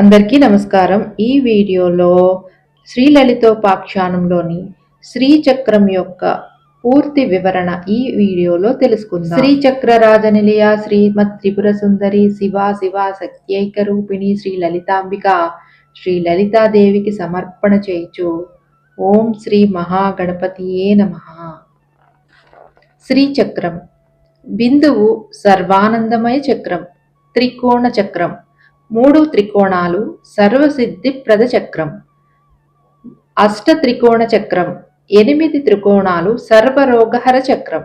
అందరికీ నమస్కారం. ఈ వీడియోలో శ్రీలలితోపాఖ్యానంలోని శ్రీచక్రం యొక్క పూర్తి వివరణ ఈ వీడియోలో తెలుసుకుందాం. శ్రీచక్ర రాజనిలయ శ్రీమత్ త్రిపుర సుందరి శివ శివ సత్యైక రూపిణి శ్రీ లలితాంబిక శ్రీ లలితాదేవికి సమర్పణ చేయచు. ఓం శ్రీ మహాగణపతియే నమ. శ్రీచక్రం. బిందువు సర్వానందమయ చక్రం. త్రికోణ చక్రం. మూడు త్రికోణాలు సర్వసిద్ధిప్రద చక్రం. అష్ట త్రికోణ చక్రం ఎనిమిది త్రికోణాలు సర్వరోగహర చక్రం.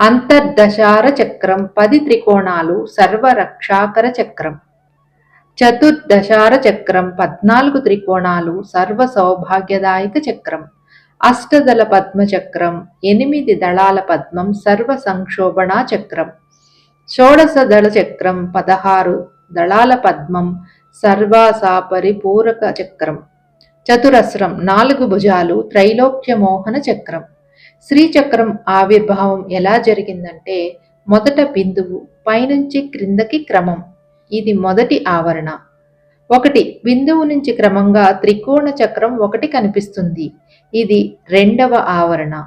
అంతర్దశార చక్రం పది త్రికోణాలు సర్వరక్షాకర చక్రం. చతుర్దశార చక్రం పద్నాలుగు త్రికోణాలు సర్వ సౌభాగ్యదాయక చక్రం. అష్టదళ పద్మ చక్రం ఎనిమిది దళాల పద్మం సర్వ సంక్షోభణ చక్రం. షోడశ దళ చక్రం పదహారు దళాల పద్మం సర్వాసాపరిపూరక చక్రం చతురస్రం నాలుగు భుజాలు త్రైలోక్య మోహన చక్రం. శ్రీచక్రం ఆవిర్భావం ఎలా జరిగిందంటే మొదట బిందువు పైనుంచి క్రిందకి క్రమం. ఇది మొదటి ఆవరణ. ఒకటి బిందువు నుంచి క్రమంగా త్రికోణ చక్రం ఒకటి కనిపిస్తుంది. ఇది రెండవ ఆవరణ.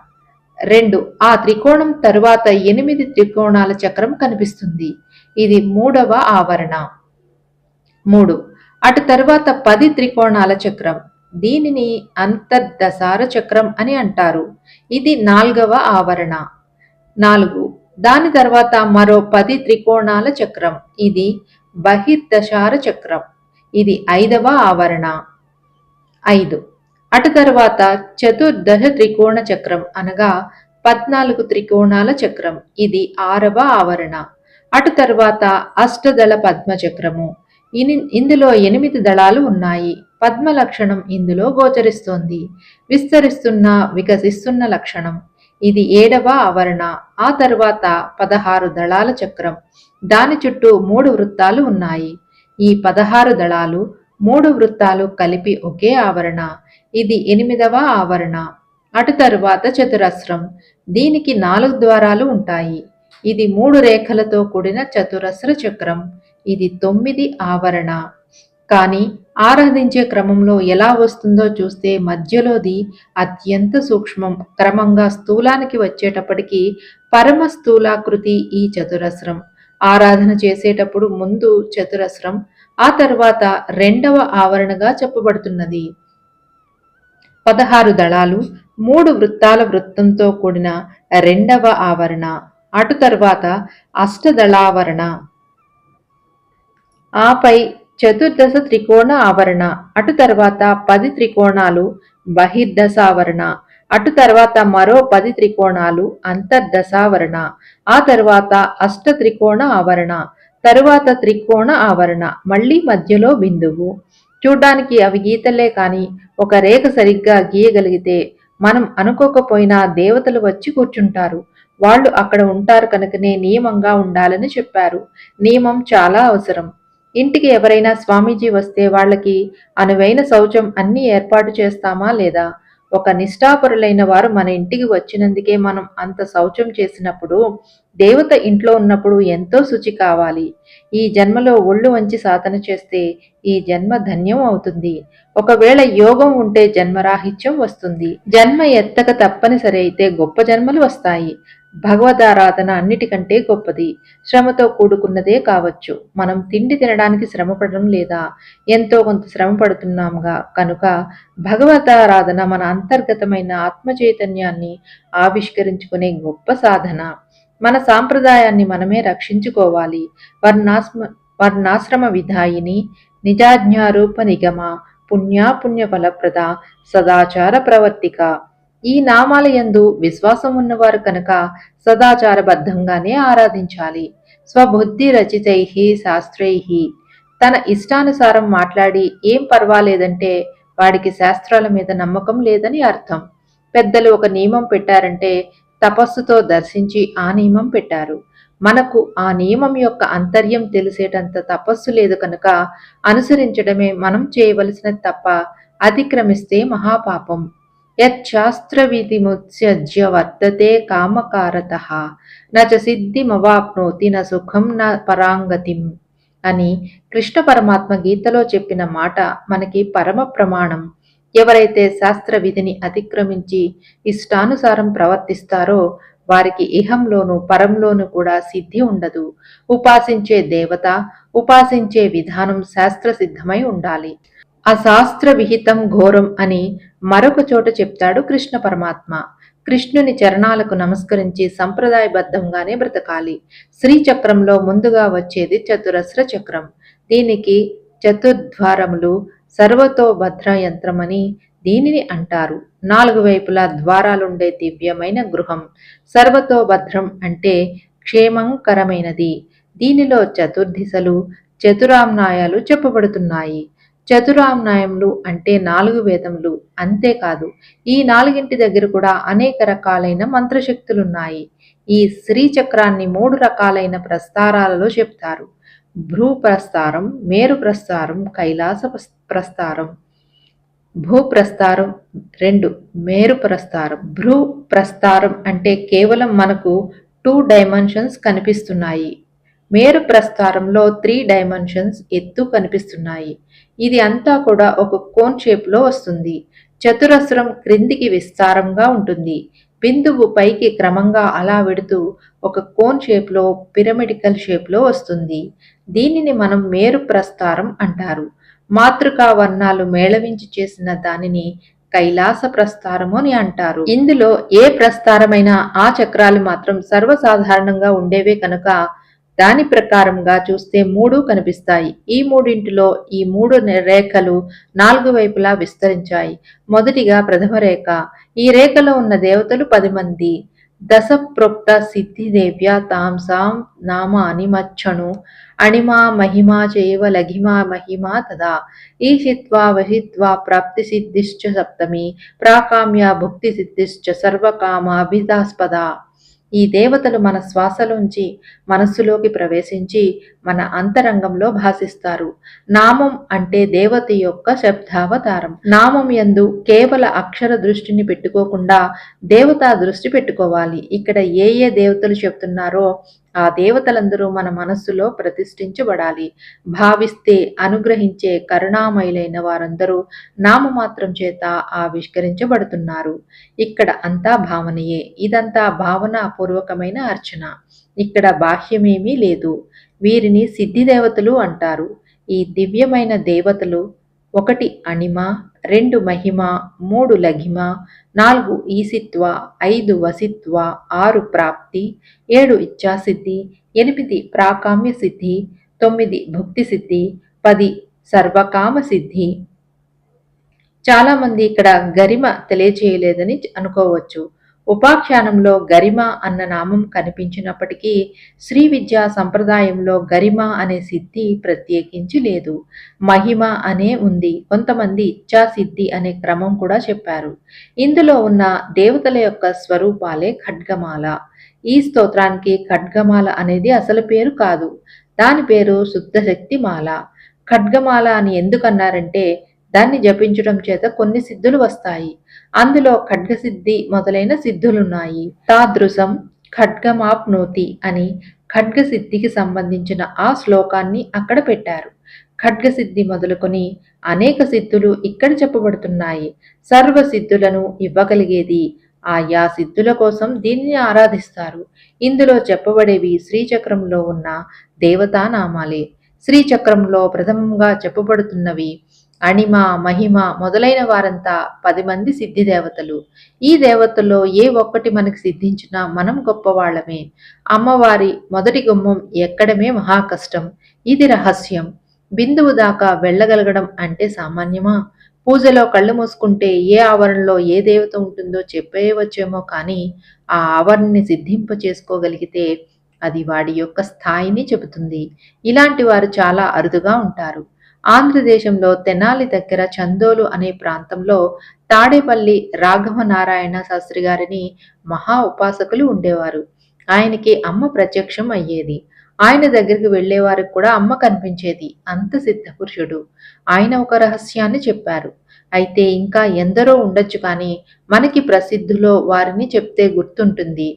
రెండు ఆ త్రికోణం తరువాత ఎనిమిది త్రికోణాల చక్రం కనిపిస్తుంది. ఇది మూడవ ఆవరణ. మూడు. అటు తరువాత పది త్రికోణాల చక్రం. దీనిని అంతర్దశార చక్రం అని అంటారు. ఇది నాల్గవ ఆవరణ. నాలుగు. దాని తర్వాత మరో పది త్రికోణాల చక్రం. ఇది బహిర్దశార చక్రం. ఇది ఐదవ ఆవరణ. ఐదు. అటు తర్వాత చతుర్దశ త్రికోణ చక్రం అనగా పద్నాలుగు త్రికోణాల చక్రం. ఇది ఆరవ ఆవరణ. అటు తర్వాత అష్టదళ పద్మ చక్రము ఇందులో ఎనిమిది దళాలు ఉన్నాయి. పద్మ లక్షణం ఇందులో గోచరిస్తోంది. విస్తరిస్తున్న వికసిస్తున్న లక్షణం. ఇది ఏడవ ఆవరణ. ఆ తర్వాత పదహారు దళాల చక్రం. దాని చుట్టూ మూడు వృత్తాలు ఉన్నాయి. ఈ పదహారు దళాలు మూడు వృత్తాలు కలిపి ఒకే ఆవరణ. ఇది ఎనిమిదవ ఆవరణ. అటు తరువాత చతురస్రం. దీనికి నాలుగు ద్వారాలు ఉంటాయి. ఇది మూడు రేఖలతో కూడిన చతురస్ర చక్రం. ఇది తొమ్మిది ఆవరణ. కానీ ఆరాధించే క్రమంలో ఎలా వస్తుందో చూస్తే మధ్యలోది అత్యంత సూక్ష్మం. క్రమంగా స్థూలానికి వచ్చేటప్పటికి పరమ స్థూలాకృతి ఈ చతురస్రం. ఆరాధన చేసేటప్పుడు ముందు చతురస్రం ఆ తర్వాత రెండవ ఆవరణగా చెప్పబడుతున్నది. పదహారు దళాలు మూడు వృత్తాల వృత్తంతో కూడిన రెండవ ఆవరణ. అటు తర్వాత అష్టదళావరణ. ఆపై చతుర్దశ త్రికోణ ఆవరణ. అటు తర్వాత పది త్రికోణాలు బహిర్దశావరణ. అటు తర్వాత మరో పది త్రికోణాలు అంతర్దశావరణ. ఆ తర్వాత అష్ట త్రికోణ ఆవరణ. తరువాత త్రికోణ ఆవరణ. మళ్ళీ మధ్యలో బిందువు. చూడ్డానికి అవి గీతలే కానీ ఒక రేఖ సరిగ్గా గీయగలిగితే మనం అనుకోకపోయినా దేవతలు వచ్చి కూర్చుంటారు. వాళ్ళు అక్కడ ఉంటారు కనుకనే నియమంగా ఉండాలని చెప్పారు. నియమం చాలా అవసరం. ఇంటికి ఎవరైనా స్వామీజీ వస్తే వాళ్ళకి అనువైన శౌచం అన్ని ఏర్పాటు చేస్తామా లేదా? ఒక నిష్ఠాపరులైన వారు మన ఇంటికి వచ్చినందుకే మనం అంత శౌచం చేసినప్పుడు దేవత ఇంట్లో ఉన్నప్పుడు ఎంతో శుచి కావాలి. ఈ జన్మలో ఒళ్ళు వంచి సాధన చేస్తే ఈ జన్మ ధన్యం అవుతుంది. ఒకవేళ యోగం ఉంటే జన్మరాహిత్యం వస్తుంది. జన్మ ఎత్తక తప్పనిసరి అయితే గొప్ప జన్మలు వస్తాయి. భగవదారాధన అన్నిటికంటే గొప్పది. శ్రమతో కూడుకున్నదే కావచ్చు. మనం తిండి తినడానికి శ్రమపడడం లేదా ఎంతో కొంత శ్రమ పడుతున్నాముగా కనుక భగవతారాధన మన అంతర్గతమైన ఆత్మచైతన్యాన్ని ఆవిష్కరించుకునే గొప్ప సాధన. మన సాంప్రదాయాన్ని మనమే రక్షించుకోవాలి. వర్ణాశ్మ వర్ణాశ్రమ విధాయిని నిజాజ్ఞారూప నిగమ పుణ్యాపుణ్య ఫలప్రద సదాచార ప్రవర్తిక ఈ నామాలయందు విశ్వాసం ఉన్నవారు కనుక సదాచారబద్ధంగానే ఆరాధించాలి. స్వబుద్ధి రచితై శాస్త్రై. తన ఇష్టానుసారం మాట్లాడి ఏం పర్వాలేదంటే వాడికి శాస్త్రాల మీద నమ్మకం లేదని అర్థం. పెద్దలు ఒక నియమం పెట్టారంటే తపస్సుతో దర్శించి ఆ నియమం పెట్టారు. మనకు ఆ నియమం యొక్క అంతర్యం తెలిసేటంత తపస్సు లేదు కనుక అనుసరించడమే మనం చేయవలసిన తప్ప అతిక్రమిస్తే మహాపాపం. యచ్చాస్త్రవిధిముత్స్యజ్య వర్తతే కామకారత న చ సిద్ధిమవాప్నోతి న సుఖం న పరాంగతిం అని కృష్ణ పరమాత్మ గీతలో చెప్పిన మాట మనకి పరమ ప్రమాణం. ఎవరైతే శాస్త్ర విధిని అతిక్రమించి ఇష్టానుసారం ప్రవర్తిస్తారో వారికి ఇహంలోను పరంలోను కూడా సిద్ధి ఉండదు. ఉపాసించే దేవత ఉపాసించే విధానం శాస్త్ర సిద్ధమై ఉండాలి. అశాస్త్ర విహితం ఘోరం అని మరొక చోట చెప్తాడు కృష్ణ పరమాత్మ. కృష్ణుని చరణాలకు నమస్కరించి సంప్రదాయబద్ధంగానే బ్రతకాలి. శ్రీచక్రంలో ముందుగా వచ్చేది చతురస్ర చక్రం. దీనికి చతుర్ద్వారములు సర్వతో భద్ర యంత్రమని దీనిని అంటారు. నాలుగు వైపులా ద్వారాలుండే దివ్యమైన గృహం. సర్వతో భద్రం అంటే క్షేమంకరమైనది. దీనిలో చతుర్దిశలు చతురామ్నాయాలు చెప్పబడుతున్నాయి. చతురామ్నాయములు అంటే నాలుగు వేదములు. అంతేకాదు ఈ నాలుగింటి దగ్గర కూడా అనేక రకాలైన మంత్రశక్తులున్నాయి. ఈ శ్రీచక్రాన్ని మూడు రకాలైన ప్రస్తారాలలో చెప్తారు. భ్రూ ప్రస్తారం మేరు ప్రస్తారం కైలాస ప్రస్తారం భూ ప్రస్తారం రెండు మేరు ప్రస్తారం భ్రూ ప్రస్తారం అంటే కేవలం మనకు టూ డైమెన్షన్స్ కనిపిస్తున్నాయి. మేరు ప్రస్థారంలో త్రీ డైమెన్షన్స్ ఎత్తు కనిపిస్తున్నాయి. ఇది అంతా కూడా ఒక కోన్ షేప్లో వస్తుంది. చతురస్రం క్రిందికి విస్తారంగా ఉంటుంది. బిందువు పైకి క్రమంగా అలా వెడుతూ ఒక కోన్ షేప్లో పిరమిడికల్ షేప్లో వస్తుంది. దీనిని మనం మేరు ప్రస్తారం అంటారు. మాతృకా వర్ణాలు మేళవించి చేసిన దానిని కైలాస ప్రస్థారము అని అంటారు. ఇందులో ఏ ప్రస్తారమైనా ఆ చక్రాలు మాత్రం సర్వసాధారణంగా ఉండేవే కనుక దాని ప్రకారంగా చూస్తే మూడు కనిపిస్తాయి. ఈ మూడింటిలో ఈ మూడు రేఖలు నాలుగు వైపులా విస్తరించాయి. మొదటిగా ప్రథమ రేఖ. ఈ రేఖలో ఉన్న దేవతలు పది మంది. దశప్రోక్త సిద్ధిదేవ్య తాంసాం నామాని మచ్చను అణిమా మహిమా చేవ లఘిమా మహిమా తదా. ఈషిత్వా వహిత్వా ప్రాప్తి సిద్ధిశ్చ సప్తమి. ప్రాకామ్య భుక్తి సిద్ధిశ్చ సర్వకామాభిదాస్పద. ఈ దేవతలు మన శ్వాసలోంచి మనస్సులోకి ప్రవేశించి మన అంతరంగంలో భాసిస్తారు. నామం అంటే దేవత యొక్క శబ్దావతారం. నామం ఎందు కేవల అక్షర దృష్టిని పెట్టుకోకుండా దేవతా దృష్టి పెట్టుకోవాలి. ఇక్కడ ఏ ఏ దేవతలు చెప్తున్నారో ఆ దేవతలందరూ మన మనస్సులో ప్రతిష్ఠించబడాలి. భావిస్తే అనుగ్రహించే కరుణామయులైన వారందరూ నామమాత్రం చేత ఆవిష్కరించబడుతున్నారు. ఇక్కడ అంతా భావనయే. ఇదంతా భావనాపూర్వకమైన అర్చన. ఇక్కడ బాహ్యమేమీ లేదు. వీరిని సిద్ధి దేవతలు అంటారు. ఈ దివ్యమైన దేవతలు ఒకటి అణిమ రెండు మహిమ మూడు లఘిమ నాలుగు ఈసిత్వ ఐదు వసిత్వ ఆరు ప్రాప్తి ఏడు ఇచ్ఛాసిద్ధి ఎనిమిది ప్రాకామ్య సిద్ధి తొమ్మిది భుక్తి సిద్ధి పది సర్వకామ సిద్ధి చాలామంది ఇక్కడ గరిమ తెలియజేయలేదని అనుకోవచ్చు. ఉపాఖ్యానంలో గరిమ అన్న నామం కనిపించినప్పటికీ శ్రీ విద్యా సంప్రదాయంలో గరిమ అనే సిద్ధి ప్రత్యేకించి లేదు. మహిమ అనే ఉంది. కొంతమంది ఇచ్చా సిద్ధి అనే క్రమం కూడా చెప్పారు. ఇందులో ఉన్న దేవతల యొక్క స్వరూపాలే ఖడ్గమాల. ఈ స్తోత్రానికి ఖడ్గమాల అనేది అసలు పేరు కాదు. దాని పేరు శుద్ధ శక్తిమాల ఖడ్గమాల అని ఎందుకన్నారంటే దాన్ని జపించడం చేత కొన్ని సిద్ధులు వస్తాయి. అందులో ఖడ్గసిద్ధి మొదలైన సిద్ధులున్నాయి. తాదృశం ఖడ్గమాప్నోతి అని ఖడ్గసిద్ధికి సంబంధించిన ఆ శ్లోకాన్ని అక్కడ పెట్టారు. ఖడ్గసిద్ధి మొదలుకొని అనేక సిద్ధులు ఇక్కడ చెప్పబడుతున్నాయి. సర్వ సిద్ధులను ఇవ్వగలిగేది ఆయా సిద్ధుల కోసం దీనిని ఆరాధిస్తారు. ఇందులో చెప్పబడేవి శ్రీచక్రంలో ఉన్న దేవతానామాలే. శ్రీచక్రంలో ప్రథమంగా చెప్పబడుతున్నవి అణిమ మహిమ మొదలైన వారంతా పది మంది సిద్ధి దేవతలు. ఈ దేవతల్లో ఏ ఒక్కటి మనకి సిద్ధించినా మనం గొప్పవాళ్ళమే. అమ్మవారి మొదటి గుమ్మం ఎక్కడమే మహా కష్టం ఇది రహస్యం. బిందువు దాకా వెళ్ళగలగడం అంటే సామాన్యమా? పూజలో కళ్ళు మూసుకుంటే ఏ ఆవరణలో ఏ దేవత ఉంటుందో చెప్పేయవచ్చేమో కానీ ఆ ఆవరణని సిద్ధింప చేసుకోగలిగితే అది వాడి యొక్క స్థాయిని చెబుతుంది. ఇలాంటి వారు చాలా అరుదుగా ఉంటారు. ఆంధ్రదేశంలో తెనాలి దగ్గర చందోలు అనే ప్రాంతంలో తాడేపల్లి రాఘవ నారాయణ శాస్త్రి గారిని మహా ఉపాసకులు ఉండేవారు. ఆయనకి అమ్మ ప్రత్యక్షం అయ్యేది. ఆయన దగ్గరికి వెళ్ళేవారికి కూడా అమ్మ కనిపించేది. అంత సిద్ధపురుషుడు. ఆయన ఒక రహస్యాన్ని చెప్పారు. అయితే ఇంకా ఎందరో ఉండొచ్చు కానీ మనకి ప్రసిద్ధులో వారిని చెప్తే గుర్తుంటుంది.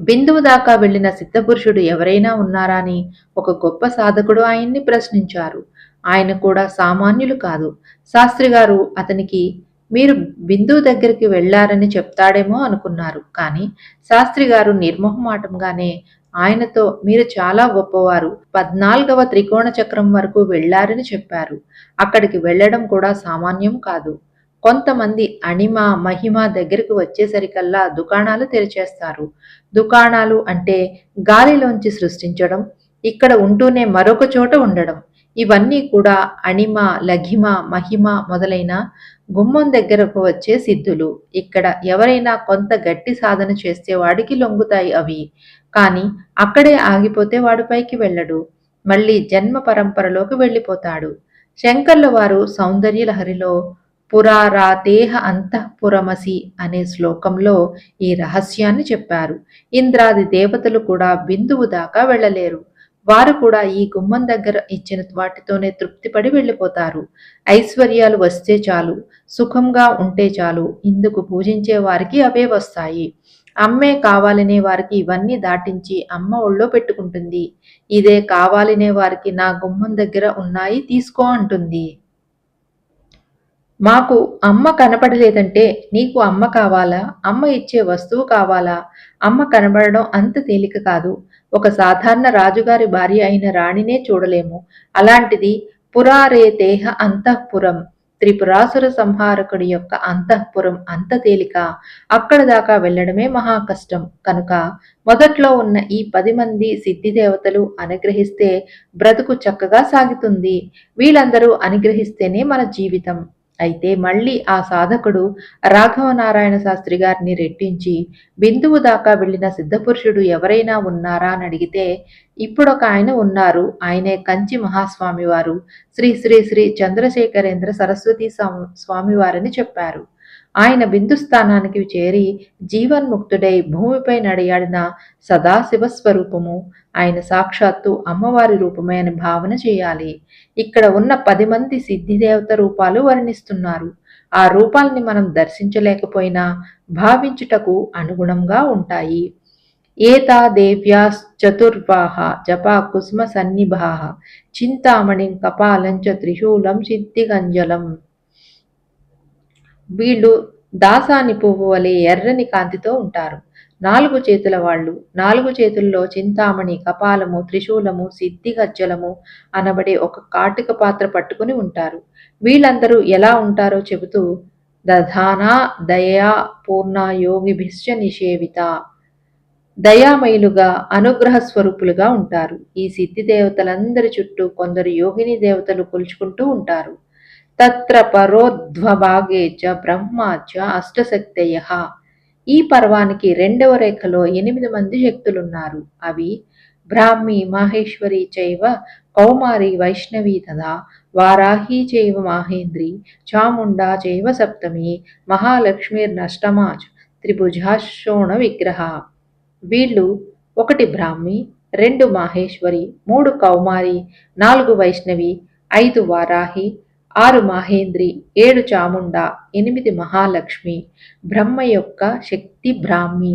బిందువు దాకా వెళ్ళిన సిద్ధపురుషుడు ఎవరైనా ఉన్నారా అని ఒక గొప్ప సాధకుడు ఆయన్ని ప్రశ్నించారు. ఆయన కూడా సామాన్యులు కాదు. శాస్త్రి గారు అతనికి మీరు బిందు దగ్గరికి వెళ్ళారని చెప్తాడేమో అనుకున్నారు. కానీ శాస్త్రి గారు నిర్మోహమాటంగానే ఆయనతో మీరు చాలా గొప్పవారు. పద్నాలుగవ త్రికోణ చక్రం వరకు వెళ్ళారని చెప్పారు. అక్కడికి వెళ్ళడం కూడా సామాన్యం కాదు. కొంతమంది అణిమ మహిమ దగ్గరికి వచ్చేసరికల్లా దుకాణాలు తెరిచేస్తారు. దుకాణాలు అంటే గాలిలోంచి సృష్టించడం ఇక్కడ ఉంటూనే మరొక చోట ఉండడం. ఇవన్నీ కూడా అణిమ లఘిమ మహిమ మొదలైన గుమ్మం దగ్గరకు వచ్చే సిద్ధులు. ఇక్కడ ఎవరైనా కొంత గట్టి సాధన చేస్తే వాడికి లొంగుతాయి అవి. కానీ అక్కడే ఆగిపోతే వాడు పైకి వెళ్ళడు. మళ్ళీ జన్మ పరంపరలోకి వెళ్ళిపోతాడు. శంకర్ల వారు సౌందర్య లహరిలో పురారాతేహ అంతఃపురమసి అనే శ్లోకంలో ఈ రహస్యాన్ని చెప్పారు. ఇంద్రాది దేవతలు కూడా బిందువు దాకా వెళ్ళలేరు. వారు కూడా ఈ గుమ్మం దగ్గర ఇచ్చిన వాటితోనే తృప్తిపడి వెళ్ళిపోతారు. ఐశ్వర్యాలు వస్తే చాలు సుఖంగా ఉంటే చాలు ఇందుకు పూజించే వారికి అవే వస్తాయి. అమ్మే కావాలనే వారికి ఇవన్నీ దాటించి అమ్మ ఒళ్ళో పెట్టుకుంటుంది. ఇదే కావాలనే వారికి నా గుమ్మం దగ్గర ఉన్నాయి తీసుకో అంటుంది. మాకు అమ్మ కనపడలేదంటే నీకు అమ్మ కావాలా? అమ్మ ఇచ్చే వస్తువు కావాలా? అమ్మ కనబడడం అంత తేలిక కాదు. ఒక సాధారణ రాజుగారి భార్య అయిన రాణినే చూడలేము. అలాంటిది పురారే దేహ అంతఃపురం. త్రిపురాసుర సంహారకుడి యొక్క అంతఃపురం అంత తేలిక. అక్కడ దాకా వెళ్ళడమే మహా కష్టం. కనుక మొదట్లో ఉన్న ఈ పది మంది సిద్ధి దేవతలు అనుగ్రహిస్తే బ్రతుకు చక్కగా సాగుతుంది. వీళ్ళందరూ అనుగ్రహిస్తేనే మన జీవితం. అయితే మళ్ళీ ఆ సాధకుడు రాఘవనారాయణ శాస్త్రి గారిని రెట్టించి బిందువు దాకా వెళ్ళిన సిద్ధపురుషుడు ఎవరైనా ఉన్నారా? అని అడిగితే ఇప్పుడొక ఆయన ఉన్నారు. ఆయనే కంచి మహాస్వామి వారు శ్రీ శ్రీ శ్రీ చంద్రశేఖరేంద్ర సరస్వతి స్వామివారని చెప్పారు. ఆయన బిందుస్థానానికి చేరి జీవన్ముక్తుడై భూమిపై నడియాడిన సదాశివస్వరూపము. ఆయన సాక్షాత్తు అమ్మవారి రూపమే అని భావన చేయాలి. ఇక్కడ ఉన్న పది మంది సిద్ధిదేవత రూపాలు వర్ణిస్తున్నారు. ఆ రూపాల్ని మనం దర్శించలేకపోయినా భావించుటకు అనుగుణంగా ఉంటాయి. ఏతా దేవ్యా చతుర్వాహ జపా కుసుమ సన్నిభాహ చింతామణిం కపాలంచ త్రిశూలం సిద్ధిగంజలం. వీళ్ళు దాసాని పువ్వు వలె ఎర్రని కాంతితో ఉంటారు. నాలుగు చేతుల వాళ్ళు నాలుగు చేతుల్లో చింతామణి కపాలము త్రిశూలము సిద్ధిగజ్జలము అనబడే ఒక కాటిక పాత్ర పట్టుకుని ఉంటారు. వీళ్ళందరూ ఎలా ఉంటారో చెబుతూ దధానా దయా పూర్ణ యోగి భిష్య నిషేవిత దయామయులుగా అనుగ్రహ స్వరూపులుగా ఉంటారు. ఈ సిద్ధి దేవతలందరి చుట్టూ కొందరు యోగిని దేవతలు కొలుచుకుంటూ ఉంటారు. తత్ర పరోధ్వభాగే చ బ్రహ్మ చ అష్టశక్తయ. ఈ పర్వానికి రెండవ రేఖలో ఎనిమిది మంది శక్తులున్నారు. అవి బ్రాహ్మి మాహేశ్వరి చైవ కౌమారి వైష్ణవి తదా వారాహి చైవ మాహేంద్రి చాముండా చైవ సప్తమి మహాలక్ష్మీర్నష్టమాచ్ త్రిభుజాశోణ విగ్రహ. వీళ్ళు ఒకటి బ్రాహ్మి రెండు మాహేశ్వరి మూడు కౌమారి నాలుగు వైష్ణవి ఐదు వారాహి ఆరు మహేంద్రి ఏడు చాముండ ఎనిమిది మహాలక్ష్మి బ్రహ్మ యొక్క శక్తి బ్రాహ్మి.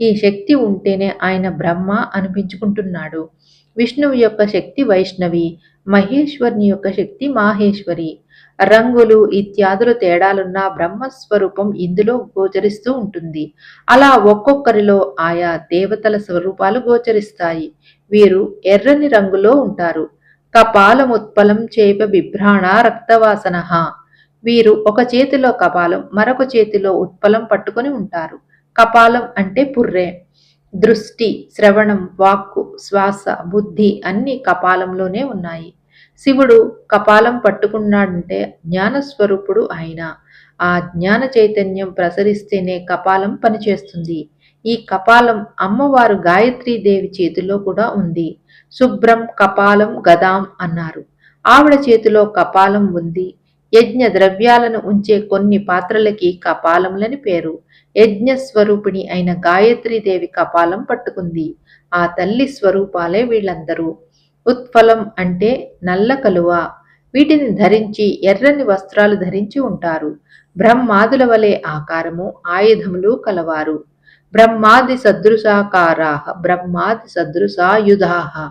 ఈ శక్తి ఉంటేనే ఆయన బ్రహ్మ అనిపించుకుంటున్నాడు. విష్ణువు యొక్క శక్తి వైష్ణవి మహేశ్వరుని యొక్క శక్తి మాహేశ్వరి. రంగులు ఇత్యాదులు తేడాలున్న బ్రహ్మస్వరూపం ఇందులో గోచరిస్తూ ఉంటుంది. అలా ఒక్కొక్కరిలో ఆయా దేవతల స్వరూపాలు గోచరిస్తాయి. వీరు ఎర్రని రంగులో ఉంటారు. కపాలముత్పలం చేప బిభ్రాణ రక్తవాసన. వీరు ఒక చేతిలో కపాలం మరొక చేతిలో ఉత్పలం పట్టుకొని ఉంటారు. కపాలం అంటే పుర్రె. దృష్టి శ్రవణం వాక్కు శ్వాస బుద్ధి అన్ని కపాలంలోనే ఉన్నాయి. శివుడు కపాలం పట్టుకున్నాడంటే జ్ఞానస్వరూపుడు ఆయన ఆ జ్ఞాన చైతన్యం ప్రసరిస్తేనే కపాలం పనిచేస్తుంది. ఈ కపాలం అమ్మవారు గాయత్రీదేవి చేతిలో కూడా ఉంది. శుభ్రం కపాలం గదాం అన్నారు. ఆవిడ చేతిలో కపాలం ఉంది. యజ్ఞ ద్రవ్యాలను ఉంచే కొన్ని పాత్రలకి కపాలములని పేరు. యజ్ఞ స్వరూపిణి అయిన గాయత్రీదేవి కపాలం పట్టుకుంది. ఆ తల్లి స్వరూపాలే వీళ్ళందరూ. ఉత్ఫలం అంటే నల్ల కలువ. వీటిని ధరించి ఎర్రని వస్త్రాలు ధరించి ఉంటారు. బ్రహ్మాదుల వలె ఆకారము ఆయుధములు కలవారు. బ్రహ్మాది సదృశాకారాः బ్రహ్మాది సదృశాయుధాः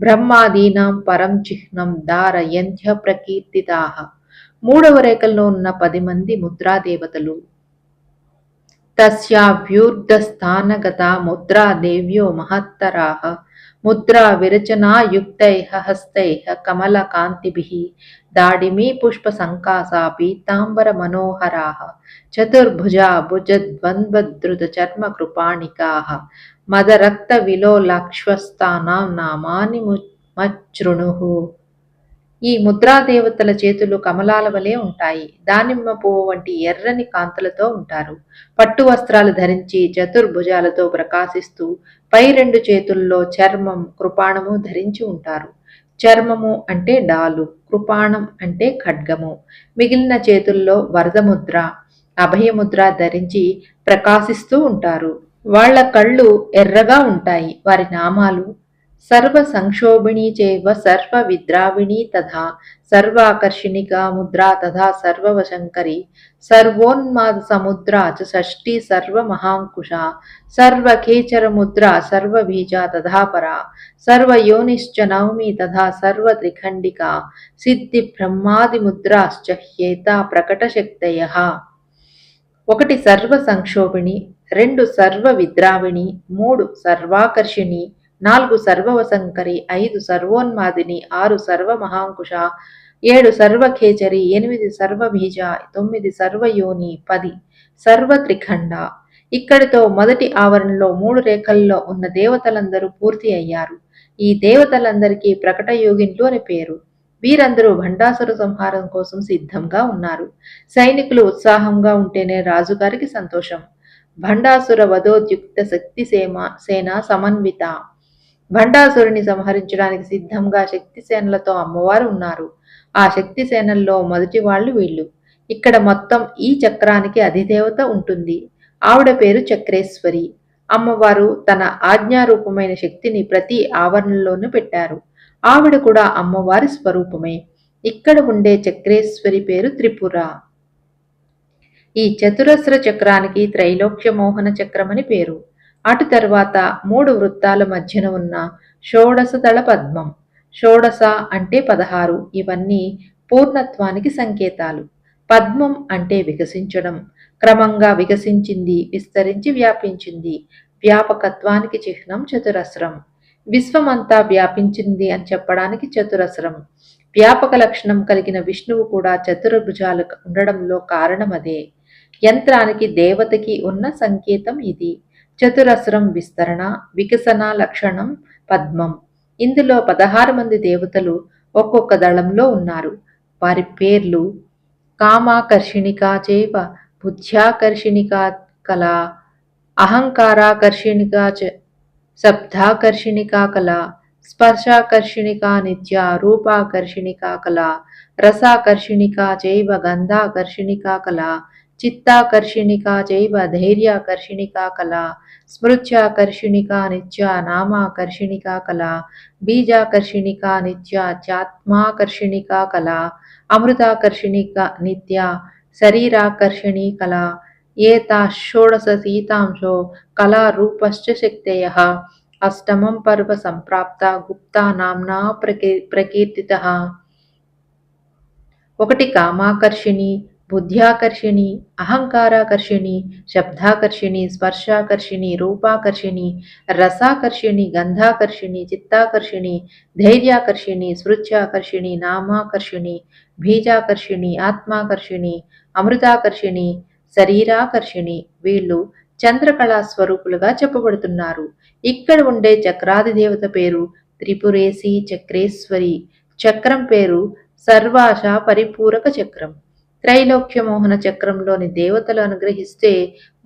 బ్రహ్మాదీనాం పరం చిహ్నం దారయంత్య ప్రకీర్తితాः. మూడవ రేఖల్లో ఉన్న పది మంది ముద్రాదేవతలు. తస్యాభ్యూర్ధస్థానగతా ముద్రా దేవ్యో మహత్తరాः. ముద్రా విరచనాయుక్తై హస్తై కమల కమలకాంతిభిः దాడిమీ పుష్ప సంకాసా పీతాంబర మనోహరా చతుర్భుజా భుజద్వంద్వద్రుత చర్మ కృపాణికా మదరక్త మదరక్తవిలోలాక్ష్వస్తానాం నామాని ము- ఈ ముద్రాదేవతల చేతులు కమలాల వలె ఉంటాయి. దానిమ్మ పువ్వు వంటి ఎర్రని కాంతులతో ఉంటారు. పట్టు వస్త్రాలు ధరించి చతుర్భుజాలతో ప్రకాశిస్తూ పై రెండు చేతుల్లో చర్మం కృపాణము ధరించి ఉంటారు. చర్మము అంటే డాలు కృపాణం అంటే ఖడ్గము. మిగిలిన చేతుల్లో వరదముద్ర అభయముద్ర ధరించి ప్రకాశిస్తూ ఉంటారు. వాళ్ళ కళ్ళు ఎర్రగా ఉంటాయి. వారి నామాలు సర్వ సంక్షోభిణీ చేవ సర్వ విద్రావిణీ తథా సర్వాకర్షిణికా ముద్రా తథా సర్వవశంకరి సర్వోన్మాద సముద్రా చ షష్ఠీ సర్వమహాంకుశ సర్వఖేచర ముద్రా సర్వబీజా తథా పరా సర్వయోనిశ్చ నవమి తథా సర్వత్రిఖండికా సిద్ధి బ్రహ్మాది ముద్రాశ్చ హ్యేతా ప్రకటశక్తయ. ఒకటి సర్వ సంక్షోభిణి రెండు సర్వ విద్రావిణి మూడు సర్వాకర్షిణి నాలుగు సర్వవసంకరి ఐదు సర్వోన్మాదిని ఆరు సర్వమహాంకుశ ఏడు సర్వఖేచరి ఎనిమిది సర్వబీజ తొమ్మిది సర్వయోని పది సర్వత్రిఖండ. ఇక్కడితో మొదటి ఆవరణలో మూడు రేఖల్లో ఉన్న దేవతలందరూ పూర్తి అయ్యారు. ఈ దేవతలందరికీ ప్రకట యోగిన్లు అని పేరు. వీరందరూ భండాసుర సంహారం కోసం సిద్ధంగా ఉన్నారు. సైనికులు ఉత్సాహంగా ఉంటేనే రాజుగారికి సంతోషం. భండాసుర వధోద్యుక్త శక్తి సేమ సేన సమన్విత. భండాసురుని సంహరించడానికి సిద్ధంగా శక్తి సేనలతో అమ్మవారు ఉన్నారు. ఆ శక్తి సేనల్లో మొదటి వాళ్ళు వీళ్ళు. ఇక్కడ మొత్తం ఈ చక్రానికి అధిదేవత ఉంటుంది. ఆవిడ పేరు చక్రేశ్వరి. అమ్మవారు తన ఆజ్ఞారూపమైన శక్తిని ప్రతి ఆవరణలోనూ పెట్టారు. ఆవిడ కూడా అమ్మవారి స్వరూపమే. ఇక్కడ ఉండే చక్రేశ్వరి పేరు త్రిపుర. ఈ చతురస్ర చక్రానికి త్రైలోక్య మోహన చక్రమని పేరు. అటు తర్వాత మూడు వృత్తాల మధ్యన ఉన్న షోడశదళ పద్మం. షోడశ అంటే పదహారు. ఇవన్నీ పూర్ణత్వానికి సంకేతాలు. పద్మం అంటే వికసించడం. క్రమంగా వికసించింది విస్తరించి వ్యాపించింది. వ్యాపకత్వానికి చిహ్నం చతురస్రం. విశ్వమంతా వ్యాపించింది అని చెప్పడానికి చతురస్రం. వ్యాపక లక్షణం కలిగిన విష్ణువు కూడా చతుర్భుజాలు ఉండడంలో కారణం అదే యంత్రానికి దేవతకి ఉన్న సంకేతం ఇది. చతురస్రం విస్తరణ వికసన లక్షణం పద్మం. ఇందులో పదహారు మంది దేవతలు ఒక్కొక్క దళంలో ఉన్నారు. వారి పేర్లు కామాకర్షిణికా చేవ బుద్ధ్యాకర్షిణికా కళ అహంకారాకర్షిణికా చ శబ్దాకర్షిణికా కళ స్పర్శాకర్షిణికా నిత్య రూపాకర్షిణికా కళ రసాకర్షిణికా చైవ గంధాకర్షిణికా కళ చిత్తాకర్షిణికా చైవ ధైర్యాకర్షిణికా కళ స్మృత్యాకర్షిణికా నిత్య నామాకర్షిణికా కళ బీజాకర్షిణికా నిత్య చాత్మాకర్షిణికా కళ అమృతాకర్షిణికా నిత్య శరీరాకర్షిణీ కళ ఏతా షోడశ సీతాంశో కళారూపశ్చ శక్తయः అష్టమం పర్వ సంప్రాప్త గుప్తా నామ్నా ప్రకీ ప్రకీర్తిత ఒకటి కామాకర్షిణి బుద్ధ్యాకర్షిణి అహంకారాకర్షిణి శబ్దాకర్షిణి స్పర్శాకర్షిణి రూపాకర్షిణి రసాకర్షిణి గంధాకర్షిణి చిత్తాకర్షిణి ధైర్యాకర్షిణి స్మృత్యాకర్షిణి నామాకర్షిణి బీజాకర్షిణి ఆత్మాకర్షిణి అమృతాకర్షిణి శరీరాకర్షిణి. వీళ్ళు చంద్రకళా స్వరూపులుగా చెప్పబడుతున్నారు. ఇక్కడ ఉండే చక్రాది దేవత పేరు త్రిపురేసి చక్రేశ్వరి. చక్రం పేరు సర్వాశ పరిపూరక చక్రం. త్రైలోక్య మోహన చక్రంలోని దేవతలు అనుగ్రహిస్తే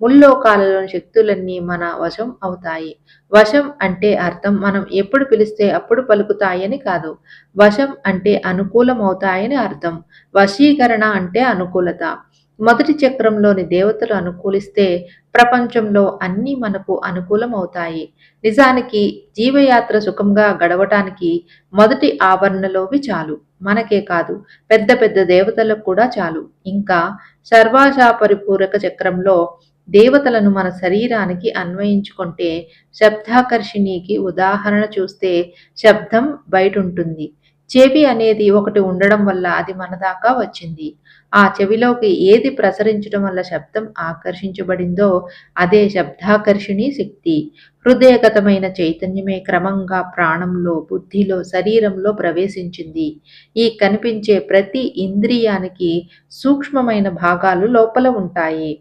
ముల్లోకాలలోని శక్తులన్నీ మన వశం అవుతాయి. వశం అంటే అర్థం మనం ఎప్పుడు పిలిస్తే అప్పుడు పలుకుతాయని కాదు. వశం అంటే అనుకూలం అవుతాయని అర్థం. వశీకరణ అంటే అనుకూలత. మొదటి చక్రంలోని దేవతలు అనుకూలిస్తే ప్రపంచంలో అన్నీ మనకు అనుకూలం అవుతాయి నిజానికి జీవయాత్ర సుఖంగా గడవటానికి మొదటి ఆవరణలోవి చాలు. మనకే కాదు పెద్ద పెద్ద దేవతలకు కూడా చాలు. ఇంకా సర్వాశా పరిపూరక చక్రంలో దేవతలను మన శరీరానికి అన్వయించుకుంటే శబ్దాకర్షిణికి ఉదాహరణ చూస్తే శబ్దం బయట ఉంటుంది చెవి అనేది ఒకటి ఉండడం వల్ల అది మన దాకా వచ్చింది. ఆ చెవిలోకి ఏది ప్రసరించడం వల్ల శబ్దం ఆకర్షించబడిందో అదే శబ్దాకర్షిణి శక్తి. హృదయగతమైన చైతన్యమే క్రమంగా ప్రాణంలో బుద్ధిలో శరీరంలో ప్రవేశించింది. ఈ కనిపించే ప్రతి ఇంద్రియానికి సూక్ష్మమైన భాగాలు లోపల ఉంటాయి.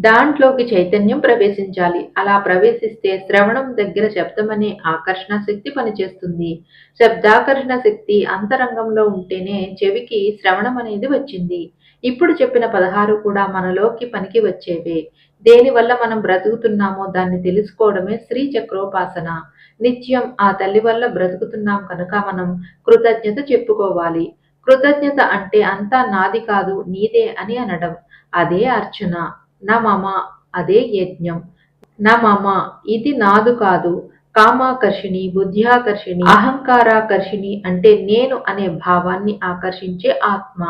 దాంట్లోకి చైతన్యం ప్రవేశించాలి. అలా ప్రవేశిస్తే శ్రవణం దగ్గర శబ్దం అనే ఆకర్షణ శక్తి పనిచేస్తుంది. శబ్దాకర్షణ శక్తి అంతరంగంలో ఉంటేనే చెవికి శ్రవణం అనేది వచ్చింది. ఇప్పుడు చెప్పిన పదహారు కూడా మనలోకి పనికి వచ్చేవే. దేనివల్ల మనం బ్రతుకుతున్నామో దాన్ని తెలుసుకోవడమే శ్రీ చక్రోపాసన. నిత్యం ఆ తల్లి వల్ల బ్రతుకుతున్నాం కనుక మనం కృతజ్ఞత చెప్పుకోవాలి. కృతజ్ఞత అంటే అంతా నాది కాదు నీదే అని అనడం. అదే అర్చన. నా మమ అదే యజ్ఞం. నా మమ ఇది నాదు కాదు. కామాకర్షిణి బుద్ధ్యాకర్షిణి అహంకారాకర్షిణి అంటే నేను అనే భావాన్ని ఆకర్షించే ఆత్మ.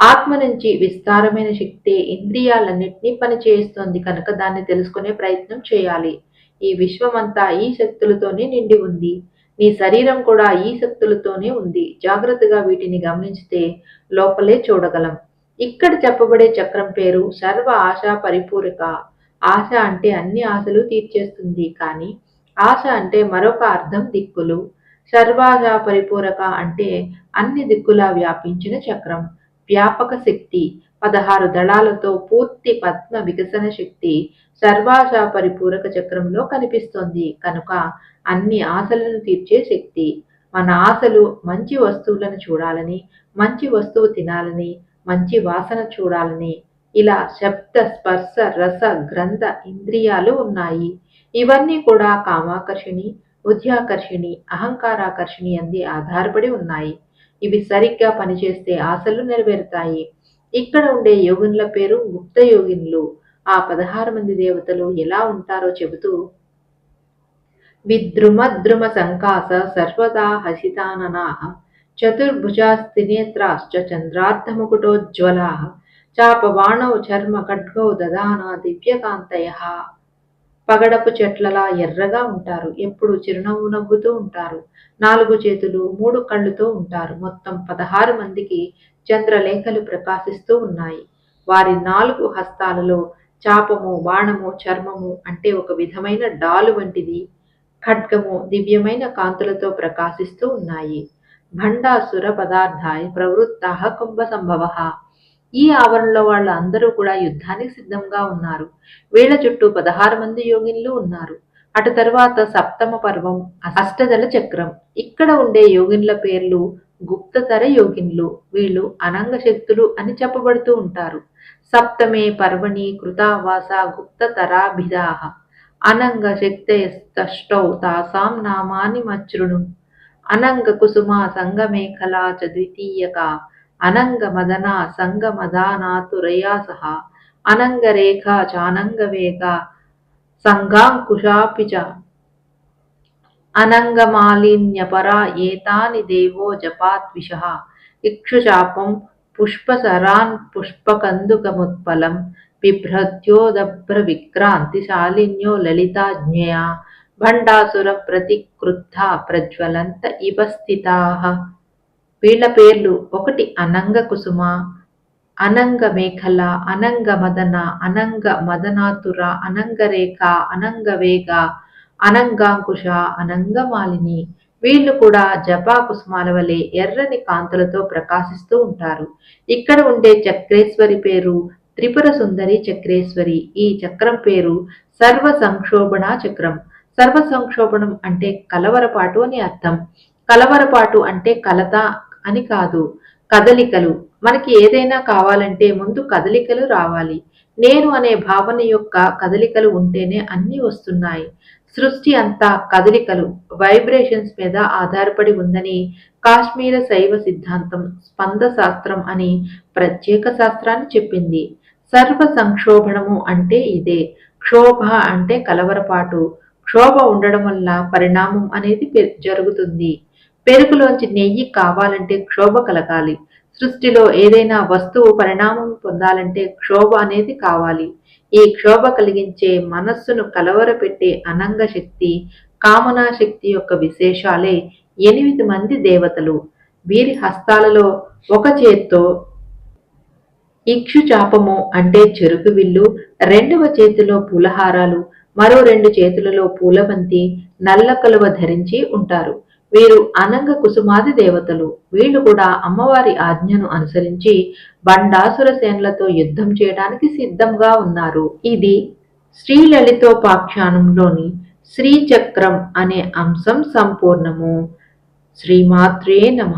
ఆత్మ నుంచి విస్తారమైన శక్తి ఇంద్రియాలన్నింటినీ పనిచేస్తోంది కనుక దాన్ని తెలుసుకునే ప్రయత్నం చేయాలి. ఈ విశ్వమంతా ఈ శక్తులతోనే నిండి ఉంది. నీ శరీరం కూడా ఈ శక్తులతోనే ఉంది. జాగ్రత్తగా వీటిని గమనించితే లోపలే చూడగలం. ఇక్కడ చెప్పబడే చక్రం పేరు సర్వ ఆశా పరిపూరక. ఆశ అంటే అన్ని ఆశలు తీర్చేస్తుంది. కానీ ఆశ అంటే మరొక అర్థం దిక్కులు. సర్వాశా పరిపూరక అంటే అన్ని దిక్కులా వ్యాపించిన చక్రం. వ్యాపక శక్తి పదహారు దళాలతో పూర్తి పద్మ వికసన శక్తి సర్వాశా పరిపూరక చక్రంలో కనిపిస్తోంది. కనుక అన్ని ఆశలను తీర్చే శక్తి. మన ఆశలు మంచి వస్తువులను చూడాలని మంచి వస్తువు తినాలని మంచి వాసన చూడాలని. ఇలా శబ్ద స్పర్శ రస గ్రంథ ఇంద్రియాలు ఉన్నాయి. ఇవన్నీ కూడా కామాకర్షిణి బుద్ధ్యాకర్షిణి అహంకారాకర్షిణి అంది ఆధారపడి ఉన్నాయి. ఇవి సరిగ్గా పనిచేస్తే ఆశలు నెరవేరుతాయి. ఇక్కడ ఉండే యోగునుల పేరు గుప్త యోగినులు. ఆ పదహారు మంది దేవతలు ఎలా ఉంటారో చెబుతూ విద్రుమద్రుమ సంకాస సర్వదా హసితాననాహ చతుర్భుజాస్తినేత్రాశ్చ చంద్రార్ధముకుటోజ్వలాः చాపబాణౌ చర్మ ఖడ్గౌ దదానా దివ్యకాంతయ పగడపు చెట్లలా ఎర్రగా ఉంటారు ఎప్పుడు చిరునవ్వు నవ్వుతూ ఉంటారు నాలుగు చేతులు మూడు కళ్ళుతో ఉంటారు మొత్తం పదహారు మందికి చంద్రలేఖలు ప్రకాశిస్తూ ఉన్నాయి. వారి నాలుగు హస్తాలలో చాపము బాణము చర్మము అంటే ఒక విధమైన డాలు వంటిది ఖడ్గము దివ్యమైన కాంతులతో ప్రకాశిస్తూ ఉన్నాయి. భండాసుర పదార్థాయ ప్రవృత్త కుంభ సంభవ ఈ ఆవరణలో వాళ్ళ అందరూ కూడా యుద్ధానికి సిద్ధంగా ఉన్నారు. వీళ్ళ చుట్టూ పదహారు మంది యోగిన్లు ఉన్నారు. అటు తర్వాత సప్తమ పర్వం అష్టదళ చక్రం. ఇక్కడ ఉండే యోగిన్ల పేర్లు గుప్తతర యోగిన్లు. వీళ్ళు అనంగ శక్తులు అని చెప్పబడుతూ ఉంటారు. సప్తమే పర్వణి కృతావాస గుప్తతరాభిధాహ అనంగ శక్తయస్తష్టౌ తాసాం నామాని మచ్రును అనంగ కుసుమ సంగమేఖలా చ ద్వితీయక అనంగ మదన సంగమదానాతురయా సహ అనంగరేఖ చానంగవేగ సంగాంకుశాపి చ అనంగమాలిన్యపరా ఏతాని దేవో జపాత్విష ఇక్షుచాపం పుష్పసరాన్ పుష్పకందుకముత్పలం బిభ్రత్యోదభ్ర విక్రాంతి శాలిన్యో లలితాజ్ఞయా భండాసుర ప్రతిక్రుద్ధ ప్రజ్వలంత ఇవ స్థితా వీళ్ళ పేర్లు ఒకటి అనంగ కుసుమ అనంగ మేఖల అనంగ మదన అనంగ మదనాతుర అనంగరేఖ అనంగవేగ అనంగాంకుశ అనంగమాలిని వీళ్ళు కూడా జపా కుసుమాల వలె ఎర్రని కాంతులతో ప్రకాశిస్తూ ఉంటారు. ఇక్కడ ఉండే చక్రేశ్వరి పేరు త్రిపుర సుందరి చక్రేశ్వరి. ఈ చక్రం పేరు సర్వ సంక్షోభణ చక్రం. సర్వ సంక్షోభణం అంటే కలవరపాటు అని అర్థం. కలవరపాటు అంటే కలత అని కాదు కదలికలు. మనకి ఏదైనా కావాలంటే ముందు కదలికలు రావాలి. నేను అనే భావన యొక్క కదలికలు ఉంటేనే అన్నీ వస్తున్నాయి. సృష్టి అంతా కదలికలు వైబ్రేషన్స్ మీద ఆధారపడి ఉందని కాశ్మీర శైవ సిద్ధాంతం స్పంద శాస్త్రం అని ప్రత్యేక శాస్త్రాన్ని చెప్పింది. సర్వ సంక్షోభణము అంటే ఇదే. క్షోభ అంటే కలవరపాటు. క్షోభ ఉండడం వల్ల పరిణామం అనేది జరుగుతుంది. పెరుగులోంచి నెయ్యి కావాలంటే క్షోభ కలగాలి. సృష్టిలో ఏదైనా వస్తువు పరిణామం పొందాలంటే క్షోభ అనేది కావాలి. ఈ క్షోభ కలిగించే మనస్సును కలవరపెట్టే అనంగ శక్తి కామనా శక్తి యొక్క విశేషాలే ఎనిమిది మంది దేవతలు. వీరి హస్తాలలో ఒక చేత్తో ఇక్షు చాపము అంటే చెరుకు విల్లు రెండవ చేతిలో పూలహారాలు మరో రెండు చేతులలో పూలబంతి నల్ల కలువ ధరించి ఉంటారు. వీరు అనంగ కుసుమాది దేవతలు. వీళ్ళు కూడా అమ్మవారి ఆజ్ఞను అనుసరించి బండాసుర సేనలతో యుద్ధం చేయడానికి సిద్ధంగా ఉన్నారు. ఇది శ్రీలలితోపాఖ్యానంలోని శ్రీచక్రం అనే అంశం సంపూర్ణము. శ్రీమాత్రే నమ.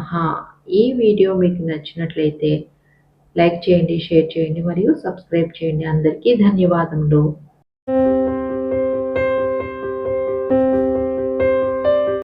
ఈ వీడియో మీకు నచ్చినట్లయితే లైక్ చేయండి షేర్ చేయండి మరియు సబ్స్క్రైబ్ చేయండి. అందరికీ ధన్యవాదములు.